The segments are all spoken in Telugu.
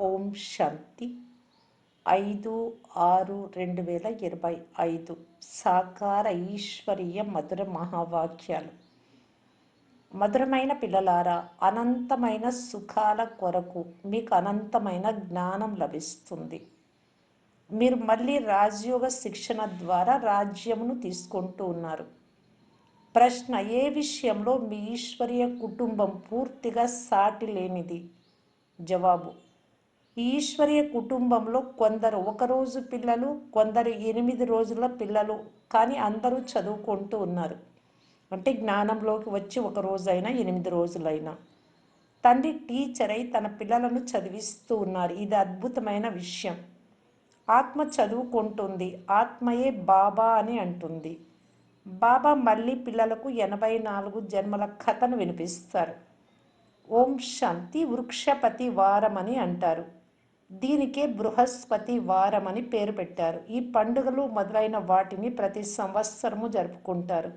ఓం శాంతి. ఐదు ఆరు రెండు వేల ఇరవై ఐదు సాకార ఈశ్వరీయ మధుర మహావాక్యాలు. మధురమైన పిల్లలారా అనంతమైన సుఖాల కొరకు మీకు అనంతమైన జ్ఞానం లభిస్తుంది. మీరు మళ్ళీ రాజయోగ శిక్షణ ద్వారా రాజ్యమును తీసుకుంటూ ఉన్నారు. ప్రశ్న ఏ విషయంలో మీ ఈశ్వరీయ కుటుంబం పూర్తిగా సాటి లేనిది? జవాబు ఈశ్వరీయ కుటుంబంలో కొందరు ఒకరోజు పిల్లలు కొందరు ఎనిమిది రోజుల పిల్లలు. కానీ అందరూ చదువుకుంటూ ఉన్నారు. అంటే జ్ఞానంలోకి వచ్చి ఒక రోజైనా ఎనిమిది రోజులైనా. తండ్రి టీచర్ అయి తన పిల్లలను చదివిస్తూ ఉన్నారు. ఇది అద్భుతమైన విషయం. ఆత్మ చదువుకుంటుంది. ఆత్మయే బాబా అని అంటుంది. బాబా మళ్ళీ పిల్లలకు ఎనభై నాలుగు జన్మల కథను వినిపిస్తారు. ఓం శాంతి వృక్షపతి వారం అని అంటారు. దీనికే బృహస్పతి వారం అని పేరు పెట్టారు. ఈ పండుగలు మొదలైన వాటిని ప్రతి సంవత్సరము జరుపుకుంటారు.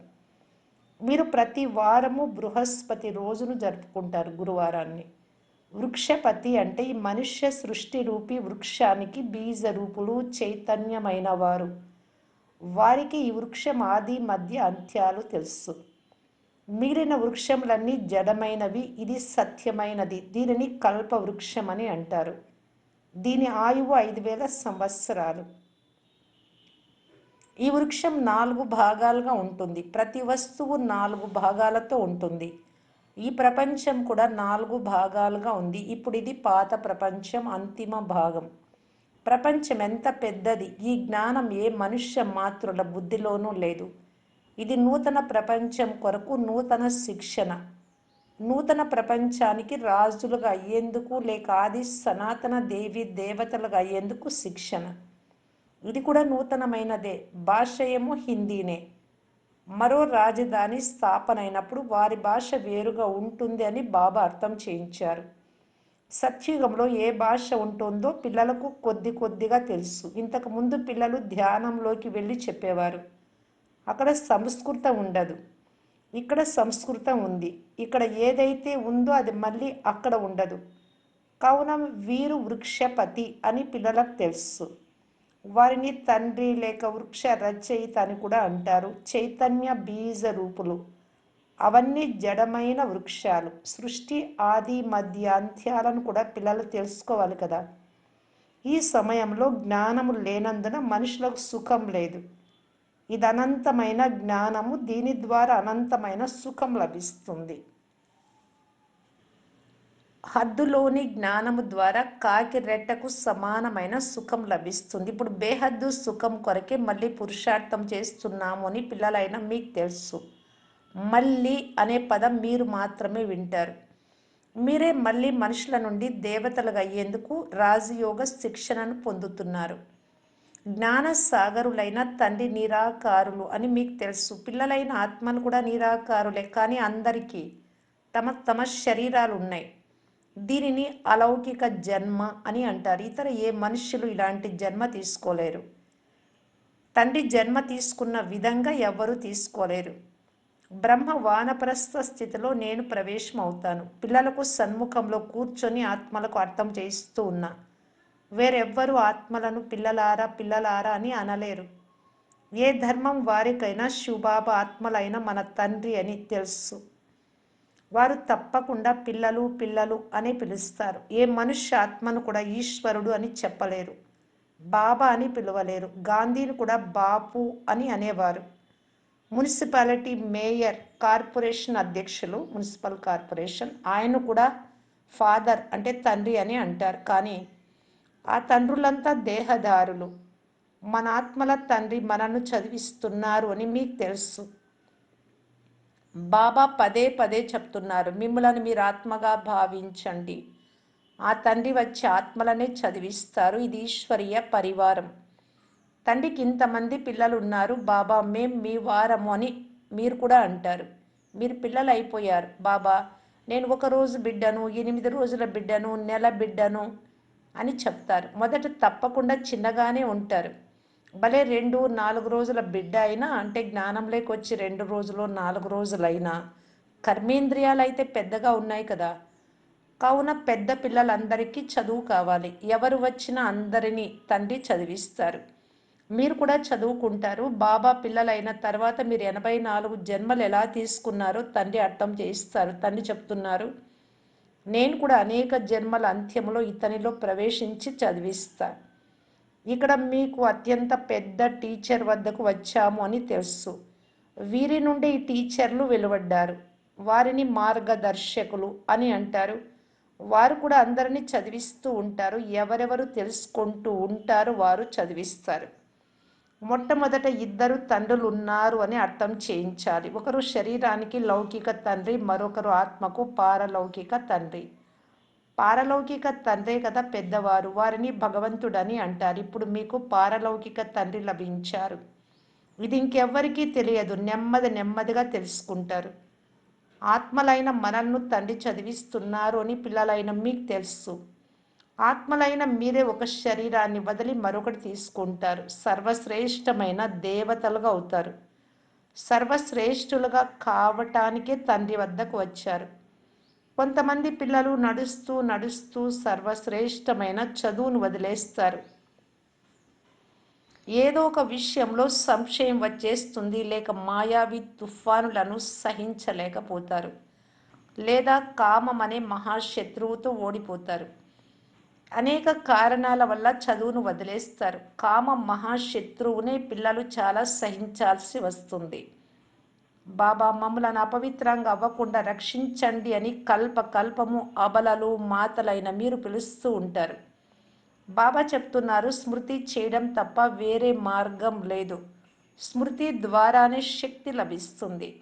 మీరు ప్రతి వారము బృహస్పతి రోజును జరుపుకుంటారు గురువారాన్ని. వృక్షపతి అంటే ఈ మనుష్య సృష్టి రూపి వృక్షానికి బీజ రూపులు చైతన్యమైన వారు. వారికి ఈ వృక్షం ఆది మధ్య అంత్యాలు తెలుసు. మిగిలిన వృక్షములన్నీ జడమైనవి ఇది సత్యమైనది. దీనిని కల్ప వృక్షం అని అంటారు. దీని ఆయువు ఐదు వేల సంవత్సరాలు. ఈ వృక్షం నాలుగు భాగాలుగా ఉంటుంది. ప్రతి వస్తువు నాలుగు భాగాలతో ఉంటుంది. ఈ ప్రపంచం కూడా నాలుగు భాగాలుగా ఉంది. ఇప్పుడు ఇది పాత ప్రపంచం అంతిమ భాగం. ప్రపంచం ఎంత పెద్దది? ఈ జ్ఞానం ఏ మనుష్య మాతృల బుద్ధిలోనూ లేదు. ఇది నూతన ప్రపంచం కొరకు నూతన శిక్షణ. నూతన ప్రపంచానికి రాజులుగా అయ్యేందుకు లేక ఆది సనాతన దేవి దేవతలుగా అయ్యేందుకు శిక్షణ. ఇది కూడా నూతనమైనదే. భాష ఏమో హిందీనే. మరో రాజధాని స్థాపన అయినప్పుడు వారి భాష వేరుగా ఉంటుంది అని బాబా అర్థం చేయించారు. సత్యుగంలో ఏ భాష ఉంటుందో పిల్లలకు కొద్ది కొద్దిగా తెలుసు. ఇంతకు ముందు పిల్లలు ధ్యానంలోకి వెళ్ళి చెప్పేవారు. అక్కడ సంస్కృతం ఉండదు. ఇక్కడ సంస్కృతం ఉంది. ఇక్కడ ఏదైతే ఉందో అది మళ్ళీ అక్కడ ఉండదు. కావున వీరు వృక్షపతి అని పిల్లలకు తెలుసు. వారిని తండ్రి లేక వృక్ష రచయిత అని కూడా అంటారు. చైతన్య బీజ రూపులు. అవన్నీ జడమైన వృక్షాలు. సృష్టి ఆది మధ్య అంత్యాలను కూడా పిల్లలు తెలుసుకోవాలి కదా. ఈ సమయంలో జ్ఞానము లేనందున మనుషులకు సుఖం లేదు. ఇది అనంతమైన జ్ఞానము దీని ద్వారా అనంతమైన సుఖం లభిస్తుంది. హద్దులోని జ్ఞానము ద్వారా కాకి రెట్టకు సమానమైన సుఖం లభిస్తుంది. ఇప్పుడు బేహద్దు సుఖం కొరకే మళ్ళీ పురుషార్థం చేస్తున్నాము అని పిల్లలైన మీకు తెలుసు. మళ్ళీ అనే పదం మీరు మాత్రమే వింటారు. మీరే మళ్ళీ మనుషుల నుండి దేవతలుగా అయ్యేందుకు రాజయోగ శిక్షణను పొందుతున్నారు. జ్ఞానసాగరులైన తండ్రి నిరాకారులు అని మీకు తెలుసు. పిల్లలైన ఆత్మలు కూడా నిరాకారులే. కానీ అందరికీ తమ తమ శరీరాలు ఉన్నాయి దీనిని అలౌకిక జన్మ అని అంటారు. ఇతర ఏ మనుషులు ఇలాంటి జన్మ తీసుకోలేరు. తండ్రి జన్మ తీసుకున్న విధంగా ఎవ్వరూ తీసుకోలేరు. బ్రహ్మ వానప్రస్థ స్థితిలో నేను ప్రవేశం అవుతాను పిల్లలకు సన్ముఖంలో కూర్చొని ఆత్మలకు అర్థం చేయిస్తూ ఉన్నా. వేరెవ్వరూ ఆత్మలను పిల్లలారా పిల్లలారా అని అనలేరు. ఏ ధర్మం వారికైనా శుభాభ ఆత్మలైన మన తండ్రి అని తెలుసు. వారు తప్పకుండా పిల్లలు పిల్లలు అని పిలుస్తారు. ఏ మనుష్య ఆత్మను కూడా ఈశ్వరుడు అని చెప్పలేరు. బాబా అని పిలవలేరు. గాంధీని కూడా బాపు అని అనేవారు. మున్సిపాలిటీ మేయర్ కార్పొరేషన్ అధ్యక్షులు మున్సిపల్ కార్పొరేషన్ ఆయన కూడా ఫాదర్ అంటే తండ్రి అని అంటారు. కానీ ఆ తండ్రులంతా దేహదారులు. మన ఆత్మల తండ్రి మనను చదివిస్తున్నారు అని మీకు తెలుసు. బాబా పదే పదే చెప్తున్నారు మిమ్మలను మీరు ఆత్మగా భావించండి. ఆ తండ్రి వచ్చి ఆత్మలనే చదివిస్తారు. ఇది ఈశ్వరీయ పరివారం. తండ్రికి ఇంతమంది పిల్లలు ఉన్నారు బాబా మేం మీ వారము అని మీరు కూడా అంటారు. మీరు పిల్లలు అయిపోయారు బాబా నేను ఒక రోజు బిడ్డను ఎనిమిది రోజుల బిడ్డను నెల బిడ్డను అని చెప్తారు. మొదట తప్పకుండా చిన్నగానే ఉంటారు. భలే రెండు నాలుగు రోజుల బిడ్డ అయినా అంటే జ్ఞానంలోకి వచ్చి రెండు రోజులు నాలుగు రోజులైనా కర్మేంద్రియాలు అయితే పెద్దగా ఉన్నాయి కదా. కావున పెద్ద పిల్లలందరికీ చదువు కావాలి. ఎవరు వచ్చినా అందరినీ తండ్రి చదివిస్తారు. మీరు కూడా చదువుకుంటారు. బాబా పిల్లలైన తర్వాత మీరు ఎనభై నాలుగు జన్మలు ఎలా తీసుకున్నారో తండ్రి అర్థం చేయిస్తారు. తండ్రి చెప్తున్నారు. నేను కూడా అనేక జన్మల అంత్యంలో ఇతనిలో ప్రవేశించి చదివిస్తాను ఇక్కడ మీకు అత్యంత పెద్ద టీచర్ వద్దకు వచ్చాము అని తెలుసు. వీరి నుండి ఈ టీచర్లు వెలువడ్డారు. వారిని మార్గదర్శకులు అని అంటారు. వారు కూడా అందరినీ చదివిస్తూ ఉంటారు. ఎవరెవరు తెలుసుకుంటూ ఉంటారు వారు చదివిస్తారు. మొట్టమొదట ఇద్దరు తండ్రులు ఉన్నారు అని అర్థం చేయించాలి. ఒకరు శరీరానికి లౌకిక తండ్రి మరొకరు ఆత్మకు పారలౌకిక తండ్రి. పారలౌకిక తండ్రే కదా పెద్దవారు వారిని భగవంతుడని అంటారు. ఇప్పుడు మీకు పారలౌకిక తండ్రి లభించారు. ఇది ఇంకెవ్వరికీ తెలియదు నెమ్మది నెమ్మదిగా తెలుసుకుంటారు. ఆత్మలైన మనల్ని తండ్రి చదివిస్తున్నారు అని పిల్లలైన మీకు తెలుసు. ఆత్మలైన మీరే ఒక శరీరాన్ని వదిలి మరొకటి తీసుకుంటారు. సర్వశ్రేష్టమైన దేవతలుగా అవుతారు. సర్వశ్రేష్ఠులుగా కావటానికే తండ్రి వద్దకు వచ్చారు. కొంతమంది పిల్లలు నడుస్తూ నడుస్తూ సర్వశ్రేష్టమైన చదువును వదిలేస్తారు. ఏదో ఒక విషయంలో సంశయం వచ్చేస్తుంది. లేక మాయావి తుఫానులను సహించలేకపోతారు. లేదా కామం అనే మహాశత్రువుతో ఓడిపోతారు. అనేక కారణాల వల్ల చదువును వదిలేస్తారు. కామ మహాశత్రువునే పిల్లలు చాలా సహించాల్సి వస్తుంది. బాబా మమ్మలను అపవిత్రంగా అవ్వకుండా రక్షించండి అని కల్ప కల్పము అబలలు మాతలైన మీరు పిలుస్తూ ఉంటారు. బాబా చెప్తున్నారు స్మృతి చేయడం తప్ప వేరే మార్గం లేదు. స్మృతి ద్వారానే శక్తి లభిస్తుంది.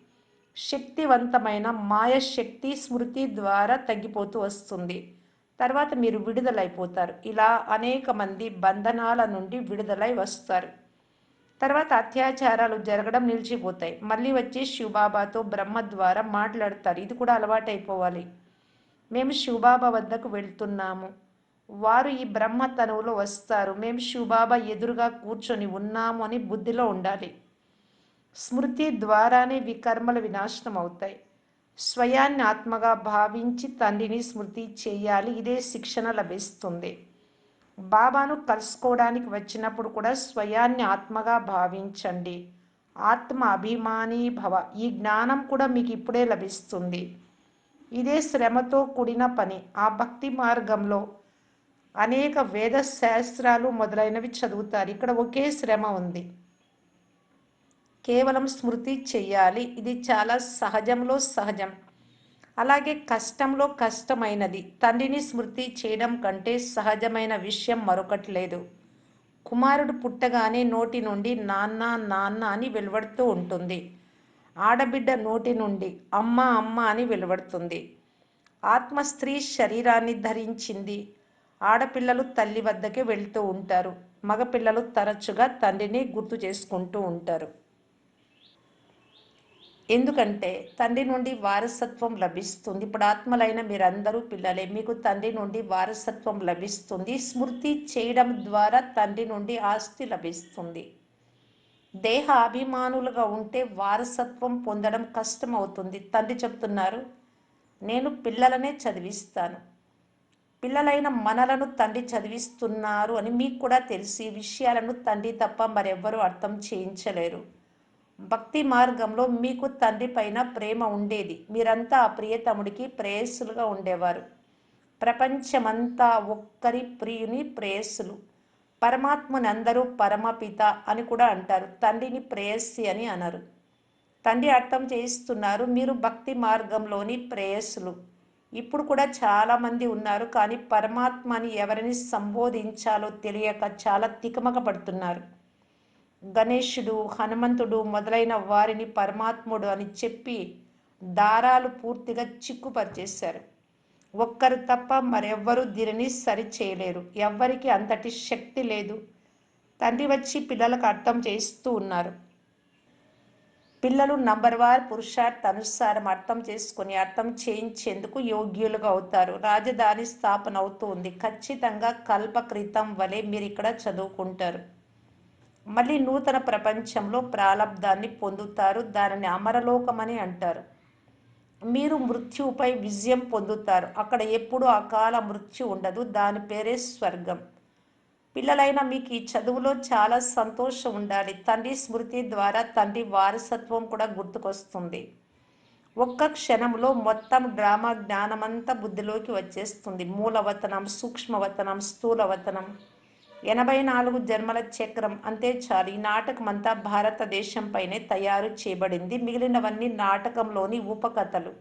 శక్తివంతమైన మాయ శక్తి స్మృతి ద్వారా తగ్గిపోతూ వస్తుంది. తర్వాత మీరు విడుదలైపోతారు. ఇలా అనేక మంది బంధనాల నుండి విడుదలై వస్తారు. తర్వాత అత్యాచారాలు జరగడం నిలిచిపోతాయి. మళ్ళీ వచ్చి శివబాబాతో బ్రహ్మ ద్వారా మాట్లాడతారు. ఇది కూడా అలవాటైపోవాలి. మేము శివబాబా వద్దకు వెళ్తున్నాము. వారు ఈ బ్రహ్మ తనువులో వస్తారు. మేము శివబాబా ఎదురుగా కూర్చొని ఉన్నాము అని బుద్ధిలో ఉండాలి. స్మృతి ద్వారానే వికర్మలు వినాశనం అవుతాయి స్వయాన్ని ఆత్మగా భావించి తండ్రిని స్మృతి చేయాలి. ఇదే శిక్షణ లభిస్తుంది. బాబాను కలుసుకోవడానికి వచ్చినప్పుడు కూడా స్వయాన్ని ఆత్మగా భావించండి. ఆత్మ అభిమాని భవ. ఈ జ్ఞానం కూడా మీకు ఇప్పుడే లభిస్తుంది. ఇదే శ్రమతో కూడిన పని. ఆ భక్తి మార్గంలో అనేక వేద శాస్త్రాలు మొదలైనవి చదువుతారు. ఇక్కడ ఒకే శ్రమ ఉంది. కేవలం స్మృతి చెయ్యాలి. ఇది చాలా సహజంలో సహజం. అలాగే కష్టంలో కష్టమైనది. తండ్రిని స్మృతి చేయడం కంటే సహజమైన విషయం మరొకటి లేదు. కుమారుడు పుట్టగానే నోటి నుండి నాన్న నాన్న అని వెలువడుతూ ఉంటుంది. ఆడబిడ్డ నోటి నుండి అమ్మ అమ్మ అని వెలువడుతుంది. ఆత్మ స్త్రీ శరీరాన్ని ధరించింది. ఆడపిల్లలు తల్లి వద్దకే వెళ్తూ ఉంటారు. మగపిల్లలు తరచుగా తండ్రిని గుర్తు చేసుకుంటూ ఉంటారు. ఎందుకంటే తండ్రి నుండి వారసత్వం లభిస్తుంది. ఇప్పుడు ఆత్మలైన మీరందరూ పిల్లలే మీకు తండ్రి నుండి వారసత్వం లభిస్తుంది. స్మృతి చేయడం ద్వారా తండ్రి నుండి ఆస్తి లభిస్తుంది. దేహ అభిమానులుగా ఉంటే వారసత్వం పొందడం కష్టం అవుతుంది తండ్రి చెప్తున్నారు నేను పిల్లలనే చదివిస్తాను. పిల్లలైన మనలను తండ్రి చదివిస్తున్నారు అని మీకు కూడా తెలిసి విషయాలను తండ్రి తప్ప మరెవ్వరూ అర్థం చేయించలేరు. భక్తి మార్గంలో మీకు తండ్రి పైన ప్రేమ ఉండేది. మీరంతా ఆ ప్రియతముడికి ప్రేయస్సులుగా ఉండేవారు. ప్రపంచమంతా ఒక్కరి ప్రియుని ప్రేయస్సులు. పరమాత్మని అందరూ పరమపిత అని కూడా అంటారు. తండ్రిని ప్రేయస్సి అని అనరు. తండ్రి అర్థం చేయిస్తున్నారు మీరు భక్తి మార్గంలోని ప్రేయస్సులు. ఇప్పుడు కూడా చాలామంది ఉన్నారు కానీ పరమాత్మని ఎవరిని సంబోధించాలో తెలియక చాలా తికమక పడుతున్నారు. గణేశుడు హనుమంతుడు మొదలైన వారిని పరమాత్ముడు అని చెప్పి దారాలు పూర్తిగా చిక్కుపరిచేశారు. ఒక్కరు తప్ప మరెవ్వరూ దీనిని సరి చేయలేరు. ఎవ్వరికి అంతటి శక్తి లేదు. తండ్రి వచ్చి పిల్లలకు అర్థం చేస్తూ ఉన్నారు. పిల్లలు నంబర్ వార్ పురుషార్థ అనుసారం అర్థం చేసుకుని అర్థం చేయించేందుకు యోగ్యులుగా అవుతారు. రాజధాని స్థాపన అవుతుంది ఖచ్చితంగా కల్పక్రితం వలె మీరు ఇక్కడ చదువుకుంటారు. మళ్ళీ నూతన ప్రపంచంలో ప్రాలబ్ధాన్ని పొందుతారు. దానిని అమరలోకమని అంటారు. మీరు మృత్యుపై విజయం పొందుతారు. అక్కడ ఎప్పుడు అకాల మృత్యు ఉండదు. దాని పేరే స్వర్గం. పిల్లలైన మీకు ఈ చదువులో చాలా సంతోషం ఉండాలి. తండ్రి స్మృతి ద్వారా తండ్రి వారసత్వం కూడా గుర్తుకొస్తుంది. ఒక్క క్షణంలో మొత్తం డ్రామా జ్ఞానమంతా బుద్ధిలోకి వచ్చేస్తుంది. మూలవతనం సూక్ష్మవతనం స్థూలవతనం. ఎనభై నాలుగు జన్మల చక్రం అంతే చాలు. ఈ నాటకం అంతా భారతదేశంపైనే తయారు చేయబడింది. మిగిలినవన్నీ నాటకంలోని ఉపకథలు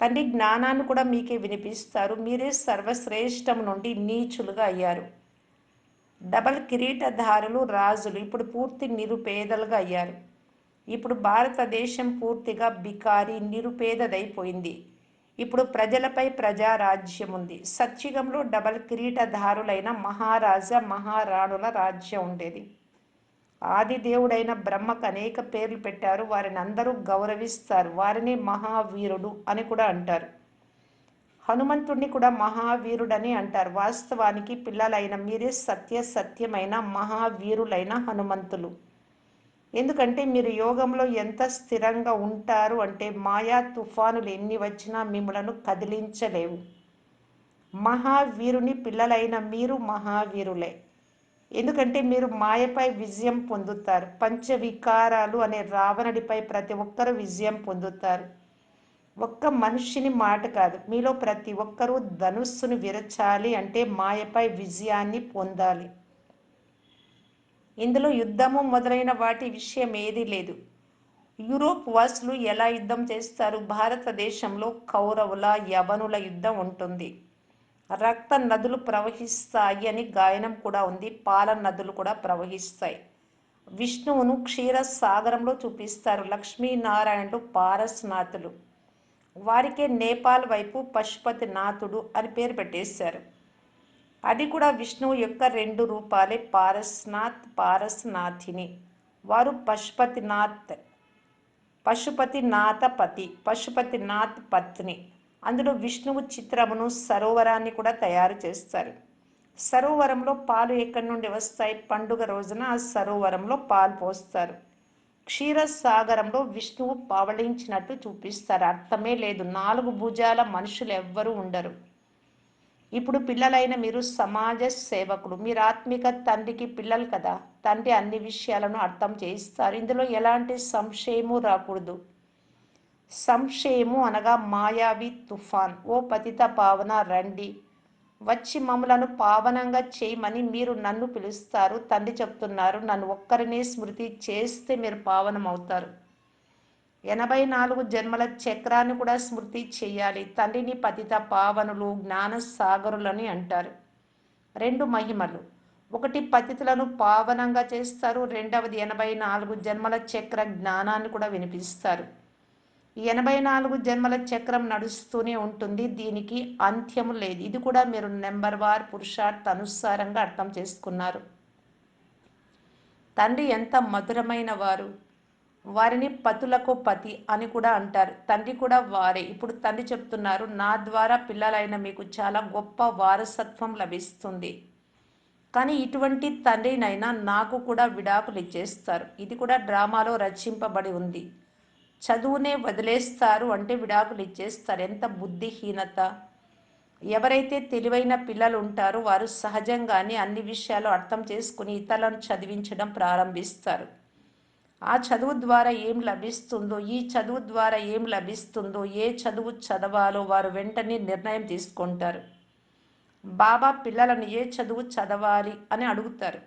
తండ్రి జ్ఞానాన్ని కూడా మీకే వినిపిస్తారు. మీరే సర్వశ్రేష్టం నుండి నీచులుగా అయ్యారు. డబల్ కిరీటధారులు రాజులు. ఇప్పుడు పూర్తి నిరుపేదలుగా అయ్యారు. ఇప్పుడు భారతదేశం పూర్తిగా బికారి నిరుపేదదైపోయింది. ఇప్పుడు ప్రజలపై ప్రజారాజ్యం ఉంది. సత్యుగంలో డబల్ కిరీటధారులైన మహారాజా మహారాణుల రాజ్యం ఉండేది. ఆది దేవుడైన బ్రహ్మకు అనేక పేర్లు పెట్టారు. వారిని అందరూ గౌరవిస్తారు. వారిని మహావీరుడు అని కూడా అంటారు. హనుమంతుణ్ణి కూడా మహావీరుడని అంటారు. వాస్తవానికి పిల్లలైన మీరే సత్య సత్యమైన మహావీరులైన హనుమంతులు. ఎందుకంటే మీరు యోగంలో ఎంత స్థిరంగా ఉంటారు అంటే మాయా తుఫానులు ఎన్ని వచ్చినా మిమ్మలను కదిలించలేవు. మహావీరుని పిల్లలైన మీరు మహావీరులే. ఎందుకంటే మీరు మాయపై విజయం పొందుతారు. పంచవికారాలు అనే రావణుడిపై ప్రతి ఒక్కరూ విజయం పొందుతారు. ఒక్క మనిషిని మాట కాదు. మీలో ప్రతి ఒక్కరూ ధనుస్సును విరచాలి అంటే మాయపై విజయాన్ని పొందాలి. ఇందులో యుద్ధము మొదలైన వాటి విషయం ఏదీ లేదు. యూరోప్ వాసులు ఎలా యుద్ధం చేస్తారు? భారతదేశంలో కౌరవుల యవనుల యుద్ధం ఉంటుంది. రక్త నదులు ప్రవహిస్తాయి అని గాయనం కూడా ఉంది. పాల నదులు కూడా ప్రవహిస్తాయి. విష్ణువును క్షీర సాగరంలో చూపిస్తారు. లక్ష్మీనారాయణుడు పారస్నాథులు వారికే నేపాల్ వైపు పశుపతి నాథుడు అని పేరు పెట్టేశారు. అది కూడా విష్ణువు యొక్క రెండు రూపాలే పారస్నాథ్ పారస్నాథిని. వారు పశుపతినాథ్ పశుపతినాథ పతి పశుపతినాథ్ పత్ని అందులో విష్ణువు చిత్రమును సరోవరాన్ని కూడా తయారు చేస్తారు. సరోవరంలో పాలు ఎక్కడి నుండి వస్తాయి? పండుగ రోజున ఆ సరోవరంలో పాలు పోస్తారు. క్షీరసాగరంలో విష్ణువు పవళించినట్టు చూపిస్తారు. అర్థమే లేదు. నాలుగు భుజాల మనుషులు ఎవ్వరూ ఉండరు. ఇప్పుడు పిల్లలైన మీరు సమాజ సేవకులు మీరు ఆత్మిక తండ్రికి పిల్లలు కదా. తండ్రి అన్ని విషయాలను అర్థం చేయిస్తారు. ఇందులో ఎలాంటి సంశయము రాకూడదు. సంశయము అనగా మాయావి తుఫాన్. ఓ పతిత పావన రండి. వచ్చి మమ్మలను పావనంగా చేయమని మీరు నన్ను పిలుస్తారు. తండ్రి చెప్తున్నారు. నన్ను ఒక్కరినే స్మృతి చేస్తే మీరు పావనం అవుతారు ఎనభై నాలుగు జన్మల చక్రాన్ని కూడా స్మృతి చేయాలి. తండ్రిని పతిత పావనులు జ్ఞాన సాగరులని అంటారు. రెండు మహిమలు. ఒకటి పతితులను పావనంగా చేస్తారు. రెండవది ఎనభై నాలుగు జన్మల చక్ర జ్ఞానాన్ని కూడా వినిపిస్తారు. ఎనభై నాలుగు జన్మల చక్రం నడుస్తూనే ఉంటుంది. దీనికి అంత్యము లేదు. ఇది కూడా మీరు నెంబర్ వార్ పురుషార్థ అనుసారంగా అర్థం చేసుకున్నారు. తండ్రి ఎంత మధురమైన వారు. వారిని పతులకు పతి అని కూడా అంటారు. తండ్రి కూడా వారే. ఇప్పుడు తండ్రి చెప్తున్నారు నా ద్వారా పిల్లలైన మీకు చాలా గొప్ప వారసత్వం లభిస్తుంది. కానీ ఇటువంటి తండ్రినైనా నాకు కూడా విడాకులు ఇచ్చేస్తారు. ఇది కూడా డ్రామాలో రచింపబడి ఉంది. చదువునే వదిలేస్తారు అంటే విడాకులు ఇచ్చేస్తారు. ఎంత బుద్ధిహీనత. ఎవరైతే తెలివైన పిల్లలు ఉంటారో వారు సహజంగానే అన్ని విషయాలు అర్థం చేసుకుని ఇతరులను చదివించడం ప్రారంభిస్తారు. ఆ చదువు ద్వారా ఏం లభిస్తుందో ఈ చదువు ద్వారా ఏం లభిస్తుందో ఏ చదువు చదవాలో వారు వెంటనే నిర్ణయం తీసుకుంటారు. బాబా పిల్లలను ఏ చదువు చదవాలి అని అడుగుతారు.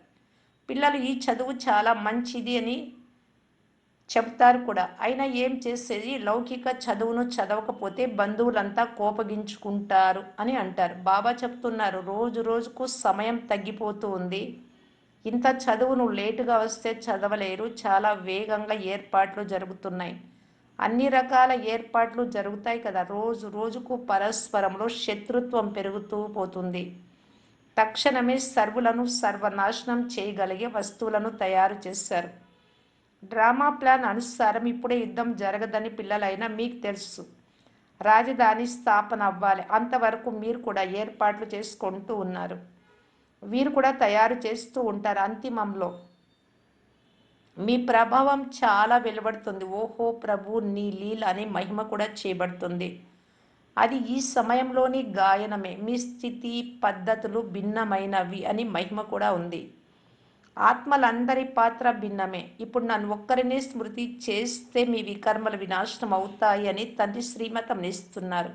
పిల్లలు ఈ చదువు చాలా మంచిది అని చెప్తారు కూడా. అయినా ఏం చేసేది? లౌకిక చదువును చదవకపోతే బంధువులంతా కోపగించుకుంటారు అని అంటారు. బాబా చెప్తున్నారు రోజు రోజుకు సమయం తగ్గిపోతూ ఉంది. ఇంత చదువును లేటుగా వస్తే చదవలేరు. చాలా వేగంగా ఏర్పాట్లు జరుగుతున్నాయి. అన్ని రకాల ఏర్పాట్లు జరుగుతాయి కదా. రోజు రోజుకు పరస్పరంలో శత్రుత్వం పెరుగుతూ పోతుంది. తక్షణమే సర్వులను సర్వనాశనం చేయగలిగే వస్తువులను తయారు చేశారు. డ్రామా ప్లాన్ అనుసారం ఇప్పుడే యుద్ధం జరగదని పిల్లలైనా మీకు తెలుసు. రాజధాని స్థాపన అవ్వాలి. అంతవరకు మీరు కూడా ఏర్పాట్లు చేసుకుంటూ ఉన్నారు. వీరు కూడా తయారు చేస్తూ ఉంటారు అంతిమంలో. మీ ప్రభావం చాలా వెలువడుతుంది. ఓహో ప్రభు నీ లీల అనే మహిమ కూడా చేయబడుతుంది అది ఈ సమయంలోని గాయనమే. మీ స్థితి పద్ధతులు భిన్నమైనవి అని మహిమ కూడా ఉంది. ఆత్మలందరి పాత్ర భిన్నమే. ఇప్పుడు నన్ను ఒక్కరినే స్మృతి చేస్తే మీ వికర్మలు వినాశనం అవుతాయి అని తండ్రి శ్రీమతం ఇస్తున్నారు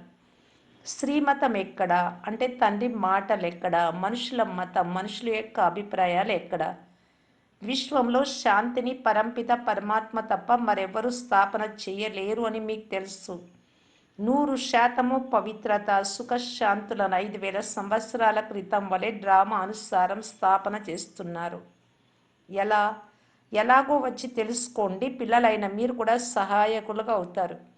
శ్రీమతం ఎక్కడ అంటే తండ్రి మాటలు ఎక్కడ మనుషుల మతం మనుషుల యొక్క అభిప్రాయాలు ఎక్కడ విశ్వంలో శాంతిని పరంపిత పరమాత్మ తప్ప మరెవరు స్థాపన చేయలేరు అని మీకు తెలుసు. నూరు శాతము పవిత్రత సుఖశాంతులను ఐదు వేల సంవత్సరాల క్రితం వలె డ్రామా అనుసారం స్థాపన చేస్తున్నారు. ఎలా? ఎలాగో వచ్చి తెలుసుకోండి. పిల్లలైన మీరు కూడా సహాయకులుగా అవుతారు.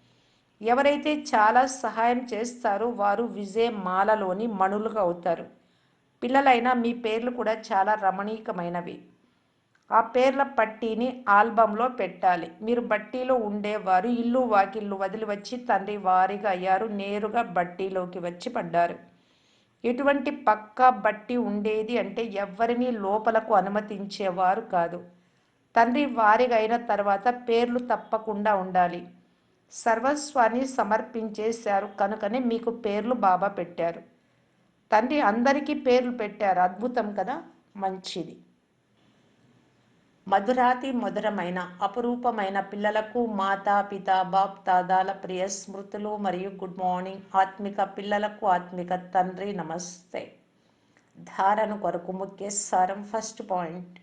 ఎవరైతే చాలా సహాయం చేస్తారో వారు విజయమాలలోని మణులుగా అవుతారు. పిల్లలైన మీ పేర్లు కూడా చాలా రమణీకమైనవి ఆ పేర్ల పట్టీని ఆల్బంలో పెట్టాలి. మీరు బట్టీలో ఉండేవారు. ఇల్లు వాకిళ్ళు వదిలి వచ్చి తండ్రి వారిగా అయ్యారు. నేరుగా బట్టీలోకి వచ్చి పడ్డారు. ఎటువంటి పక్కా బట్టి ఉండేది అంటే ఎవరిని లోపలకు అనుమతించేవారు కాదు. తండ్రి వారిగా అయిన తర్వాత పేర్లు తప్పకుండా ఉండాలి. సర్వస్వాన్ని సమర్పించేశారు కనుకనే మీకు పేర్లు బాబా పెట్టారు. తండ్రి అందరికీ పేర్లు పెట్టారు. అద్భుతం కదా? మంచిది. మధురాతి మధురమైన అపురూపమైన పిల్లలకు మాతా పిత బాప్ తాదాల ప్రియ స్మృతులు మరియు గుడ్ మార్నింగ్ ఆత్మిక పిల్లలకు ఆత్మిక తండ్రి నమస్తే. ధారణ కొరకు ముఖ్య సారం ఫస్ట్ పాయింట్.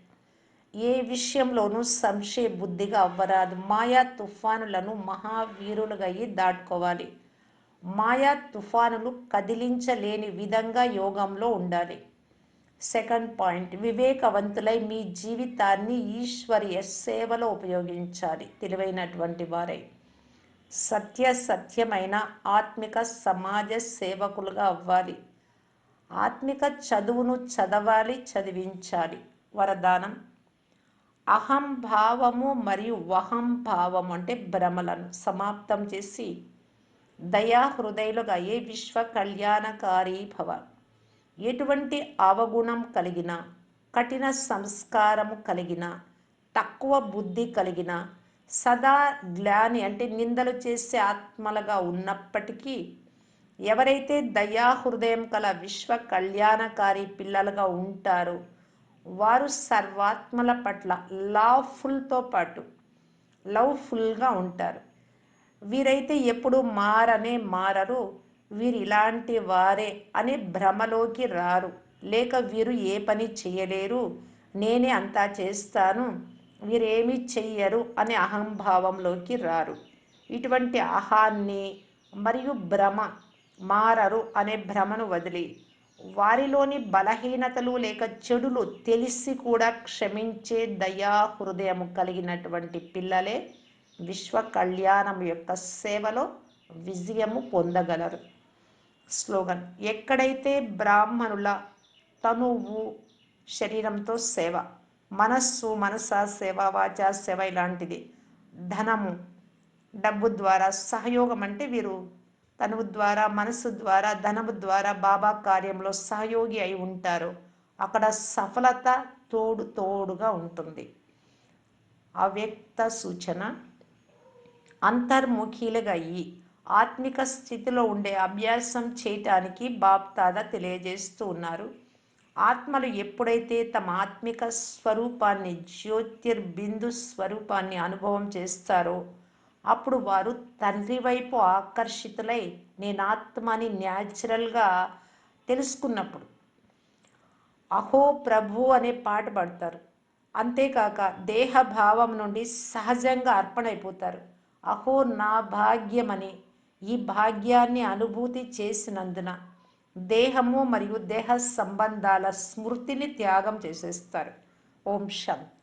ఏ విషయంలోనూ సంశయ బుద్ధిగా అవ్వరాదు. మాయా తుఫానులను మహావీరులుగా అయ్యి దాటుకోవాలి. మాయా తుఫానులు కదిలించలేని విధంగా యోగంలో ఉండాలి. సెకండ్ పాయింట్ వివేకవంతులై మీ జీవితాన్ని ఈశ్వరీయ సేవలో ఉపయోగించాలి. తెలివైనటువంటి వారై. సత్య సత్యమైన ఆత్మిక సమాజ సేవకులుగా అవ్వాలి. ఆత్మిక చదువును చదవాలి చదివించాలి. వరదానం అహంభావము మరియు వహంభావము అంటే భ్రమలను సమాప్తం చేసి దయా హృదయులుగా ఏ విశ్వ కళ్యాణకారి భవ ఎటువంటి అవగుణం కలిగిన కఠిన సంస్కారము కలిగిన తక్కువ బుద్ధి కలిగిన సదా గ్లాని అంటే నిందలు చేసే ఆత్మలుగా ఉన్నప్పటికీ ఎవరైతే దయా హృదయం కల విశ్వ కళ్యాణకారి పిల్లలుగా ఉంటారో వారు సర్వాత్మల పట్ల లవ్ఫుల్తో పాటు లవ్ఫుల్గా ఉంటారు. వీరైతే ఎప్పుడు మారనే మారరు. వీరు ఇలాంటి వారే అనే భ్రమలోకి రారు. లేక వీరు ఏ పని చేయలేరు. నేనే అంతా చేస్తాను. వీరేమీ చెయ్యరు అనే అహంభావంలోకి రారు. ఇటువంటి అహాన్ని మరియు భ్రమ మారరు అనే భ్రమను వదిలి వారిలోని బలహీనతలు లేక చెడులు తెలిసి కూడా క్షమించే దయా హృదయము కలిగినటువంటి పిల్లలే విశ్వ కళ్యాణం యొక్క సేవలో విజయము పొందగలరు. స్లోగన్ ఎక్కడైతే బ్రాహ్మణుల తనువు శరీరంతో సేవ మనస్సు మనస సేవ వాచ సేవ ఇలాంటిది ధనము డబ్బు ద్వారా సహయోగం అంటే వీరు తనువు ద్వారా మనసు ద్వారా ధనము ద్వారా బాబా కార్యంలో సహయోగి అయి ఉంటారు. అక్కడ సఫలత తోడు తోడుగా ఉంటుంది. అవ్యక్త సూచన. అంతర్ముఖీలుగా అయ్యి ఆత్మిక స్థితిలో ఉండే అభ్యాసం చేయటానికి బాప్తాద తెలియజేస్తూ ఉన్నారు. ఆత్మలు ఎప్పుడైతే తమ ఆత్మిక స్వరూపాన్ని జ్యోతిర్బిందు స్వరూపాన్ని అనుభవం చేస్తారో అప్పుడు వారు తండ్రి వైపు ఆకర్షితులై నేను ఆత్మని న్యాచురల్గా తెలుసుకున్నప్పుడు. అహో ప్రభు అనే పాట పాడతారు. అంతేకాక దేహభావం నుండి సహజంగా అర్పణైపోతారు. అహో నా భాగ్యమని ఈ భాగ్యాన్ని అనుభూతి చేసినందున దేహము మరియు దేహ సంబంధాల స్మృతిని త్యాగం చేసేస్తారు. ఓం శాంతి.